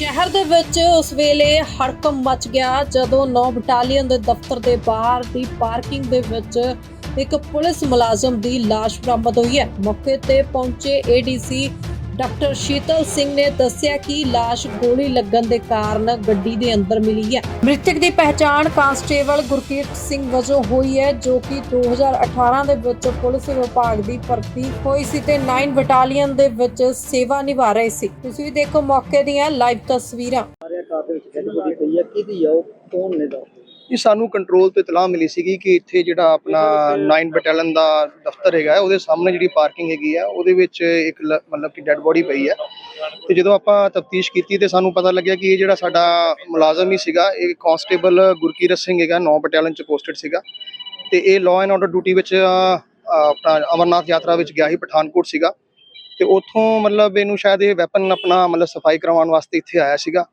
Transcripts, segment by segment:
ਸ਼ਹਿਰ ਦੇ ਵਿੱਚ ਉਸ ਵੇਲੇ ਹੜਕੰਪ ਮਚ ਗਿਆ ਜਦੋਂ 9 ਬਟਾਲੀਅਨ ਦੇ ਦਫ਼ਤਰ ਦੇ ਬਾਹਰ ਦੀ ਪਾਰਕਿੰਗ ਦੇ ਵਿੱਚ ਇੱਕ ਪੁਲਿਸ ਮੁਲਾਜ਼ਮ ਦੀ ਲਾਸ਼ ਬਰਾਮਦ ਹੋਈ ਹੈ। ਮੌਕੇ ਤੇ ਪਹੁੰਚੇ ਏਡੀਸੀ ਡਾਕਟਰ ਸ਼ੀਤਲ ਸਿੰਘ ਨੇ ਦੱਸਿਆ ਕਿ ਲਾਸ਼ ਗੋਲੀ ਲੱਗਣ ਦੇ ਕਾਰਨ ਗੱਡੀ ਦੇ ਅੰਦਰ ਮਿਲੀ ਹੈ। ਮ੍ਰਿਤਕ ਦੀ ਪਹਿਚਾਣ ਕਾਂਸਟੇਬਲ ਗੁਰਕੀਰਤ ਸਿੰਘ ਵਜੋਂ ਹੋਈ ਹੈ, ਜੋ ਕਿ 2018 ਦੇ ਵਿੱਚ ਪੁਲਿਸ ਵਿਭਾਗ ਦੀ ਭਰਤੀ ਹੋਈ ਸੀ ਤੇ 9 ਬਟਾਲੀਅਨ ਦੇ ਵਿੱਚ ਸੇਵਾ ਨਿਭਾ ਰਹੇ ਸੀ। ਤੁਸੀਂ ਵੀ ਦੇਖੋ ਮੌਕੇ ਦੀਆਂ ਲਾਈਵ ਤਸਵੀਰਾਂ। ਸਾਰਿਆਂ ਕਾਰ ਦੇ ਵਿੱਚ ਡੈਡ ਪਈ ਹੈ ਕਿਹਦੀ ਆ ਉਹ? ਕੌਣ ਨੇ ਦਾ ਇਹ ਸਾਨੂੰ ਕੰਟਰੋਲ ਤੋਂ ਇਤਲਾਹ ਮਿਲੀ ਸੀਗੀ ਕਿ ਇੱਥੇ ਜਿਹੜਾ ਆਪਣਾ 9 ਬਟਾਲੀਅਨ ਦਾ ਦਫ਼ਤਰ ਹੈਗਾ ਉਹਦੇ ਸਾਹਮਣੇ ਜਿਹੜੀ ਪਾਰਕਿੰਗ ਹੈਗੀ ਆ ਉਹਦੇ ਵਿੱਚ ਇੱਕ ਲ- ਮਤਲਬ ਕਿ ਡੈੱਡ ਬੋਡੀ ਪਈ ਹੈ। ਤੇ ਜਦੋਂ ਆਪਾਂ ਤਫਤੀਸ਼ ਕੀਤੀ ਤੇ ਸਾਨੂੰ ਪਤਾ ਲੱਗਿਆ ਕਿ ਇਹ ਜਿਹੜਾ ਸਾਡਾ ਮੁਲਾਜ਼ਮ ਹੀ ਸੀਗਾ ਇਹ ਕਾਂਸਟੇਬਲ ਗੁਰਕੀਰਤ ਸਿੰਘ ਹੈਗਾ 9 ਬਟਾਲੀਅਨ ਚ ਪੋਸਟਡ ਸੀਗਾ। ਤੇ ਇਹ ਲਾਅ ਐਂਡ ਆਰਡਰ ਡਿਊਟੀ ਵਿੱਚ ਆਪਣਾ ਅਮਰਨਾਥ ਯਾਤਰਾ ਵਿੱਚ ਗਿਆ ਸੀ ਪਠਾਨਕੋਟ ਸੀਗਾ। ਤੇ ਉੱਥੋਂ ਮਤਲਬ ਇਹਨੂੰ ਸ਼ਾਇਦ ਇਹ ਵੈਪਨ ਆਪਣਾ ਮਤਲਬ ਸਫ਼ਾਈ ਕਰਵਾਉਣ ਵਾਸਤੇ ਇੱਥੇ ਆਇਆ ਸੀਗਾ।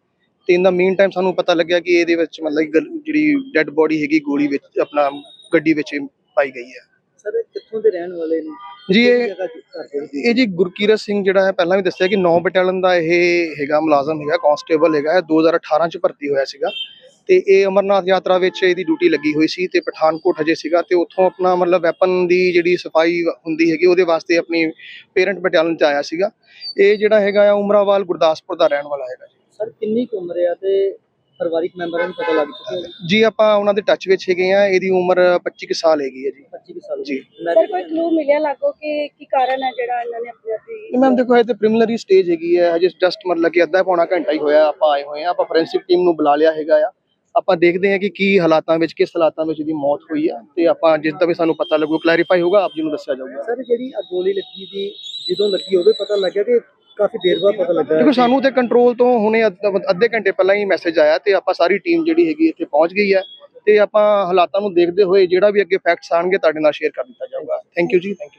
ਤੇ ਇਨ ਦਾ ਮੀਨ ਟਾਈਮ ਸਾਨੂੰ ਪਤਾ ਲੱਗਿਆ ਕਿ ਇਹਦੇ ਵਿੱਚ ਮਤਲਬ ਕਿ ਜਿਹੜੀ ਡੈੱਡ ਬੋਡੀ ਹੈਗੀ ਗੋਲੀ ਵਿੱਚ ਆਪਣਾ ਗੱਡੀ ਵਿੱਚ ਪਾਈ ਗਈ ਹੈ। ਸਰ ਇਹ ਕਿੱਥੋਂ ਦੇ ਰਹਿਣ ਵਾਲੇ ਨੇ? ਜੀ ਇਹ ਜੀ ਗੁਰਕੀਰਤ ਸਿੰਘ ਜਿਹੜਾ ਹੈ ਪਹਿਲਾਂ ਵੀ ਦੱਸਿਆ ਕਿ 9 ਬਟਾਲੀਅਨ ਦਾ ਇਹ ਹੈਗਾ ਮੁਲਾਜ਼ਮ ਹੈਗਾ ਕਾਂਸਟੇਬਲ ਹੈਗਾ। ਇਹ 2018 ਚ ਭਰਤੀ ਹੋਇਆ ਸੀਗਾ। ਤੇ ਇਹ ਅਮਰਨਾਥ ਯਾਤਰਾ ਵਿੱਚ ਇਹਦੀ ਡਿਊਟੀ ਲੱਗੀ ਹੋਈ ਸੀ ਤੇ ਪਠਾਨਕੋਟ ਹਜੇ ਸੀਗਾ ਤੇ ਉੱਥੋਂ ਆਪਣਾ ਮਤਲਬ ਵੈਪਨ ਦੀ ਜਿਹੜੀ ਸਫ਼ਾਈ ਹੁੰਦੀ ਹੈਗੀ ਉਹਦੇ ਵਾਸਤੇ ਆਪਣੀ ਪੇਰੈਂਟ ਬਟਾਲੀਅਨ ਚ ਆਇਆ ਸੀਗਾ। ਇਹ ਜਿਹੜਾ ਹੈਗਾ ਆ ਉਮਰਾਵਾਲ ਗੁਰਦਾਸਪੁਰ ਦਾ ਰਹਿਣ ਵਾਲਾ ਹੈਗਾ ਜੀ। ਸਰ ਕਿੰਨੀ ਕੁ ਉਮਰ ਆ ਤੇ ਪਰਿਵਾਰਿਕ ਮੈਂਬਰਾਂ ਨੂੰ ਪਤਾ ਲੱਗ ਚੁੱਕਿਆ ਹੈ? ਜੀ ਆਪਾਂ ਉਹਨਾਂ ਦੇ ਟੱਚ ਵਿੱਚ ਹੈਗੇ ਆ ਇਹਦੀ ਉਮਰ 25 ਕੁ ਸਾਲ ਹੈਗੀ ਹੈ ਜੀ। 25 ਕੁ ਸਾਲ ਜੀ। ਸਰ ਕੋਈ ਕਲੂ ਮਿਲਿਆ ਲੱਗੋ ਕਿ ਕੀ ਕਾਰਨ ਹੈ ਜਿਹੜਾ ਇਹਨਾਂ ਨੇ ਆਪਣੇ ਆਪ ਹੀ ਮੈਮ ਦੇਖੋ ਇਹ ਤੇ ਪ੍ਰੀਲਿਮਿਨਰੀ ਸਟੇਜ ਹੈਗੀ ਹੈ। ਹਜੇ ਜਸਟ ਮਤਲਬ ਕਿ ਅੱਧਾ ਪੌਣਾ ਘੰਟਾ ਹੀ ਹੋਇਆ ਆਪਾਂ ਆਏ ਹੋਏ ਆ ਆਪਾਂ ਫੋਰੈਂਸਿਕ ਟੀਮ ਨੂੰ ਬੁਲਾ ਲਿਆ ਹੈਗਾ ਆ। ਆਪਾਂ ਦੇਖਦੇ ਹਾਂ ਕਿ ਕੀ ਹਾਲਾਤਾਂ ਵਿੱਚ ਕਿਸ ਹਾਲਾਤਾਂ ਵਿੱਚ ਇਹਦੀ ਮੌਤ ਹੋਈ ਆ ਤੇ ਆਪਾਂ ਜਿਸ ਦਾ ਵੀ ਸਾਨੂੰ ਪਤਾ ਲੱਗੂ ਕਲੈਰੀਫਾਈ ਹੋਊਗਾ ਆਪ ਜੀ ਨੂੰ ਦੱਸਿਆ ਜਾਊਗਾ। ਸਰ ਜਿਹੜੀ ਗੋਲੀ ਲੱਗੀ ਦੀ ਜਦੋਂ ਲੱਗੀ ਉਹਦੇ ਪਤਾ ਲੱਗਿਆ ਕਿ ਕਾਫੀ ਦੇਰ ਬਾਅਦ ਪਤਾ ਲੱਗਾ ਦੇਖੋ ਸਾਨੂੰ ਤੇ ਕੰਟਰੋਲ ਤੋਂ ਹੁਣੇ ਅੱਧ- ਅੱਧੇ ਘੰਟੇ ਪਹਿਲਾਂ ਹੀ ਮੈਸੇਜ ਆਇਆ ਤੇ ਆਪਾਂ ਸਾਰੀ ਟੀਮ ਜਿਹੜੀ ਹੈਗੀ ਇੱਥੇ ਪਹੁੰਚ ਗਈ ਹੈ ਤੇ ਆਪਾਂ ਹਾਲਾਤਾਂ ਨੂੰ ਦੇਖਦੇ ਹੋਏ ਜਿਹੜਾ ਵੀ ਅੱਗੇ ਫੈਕਟਸ ਆਣਗੇ ਤੁਹਾਡੇ ਨਾਲ ਸ਼ੇਅਰ ਕਰ ਦਿੱਤਾ ਜਾਊਗਾ। Thank you ji thank you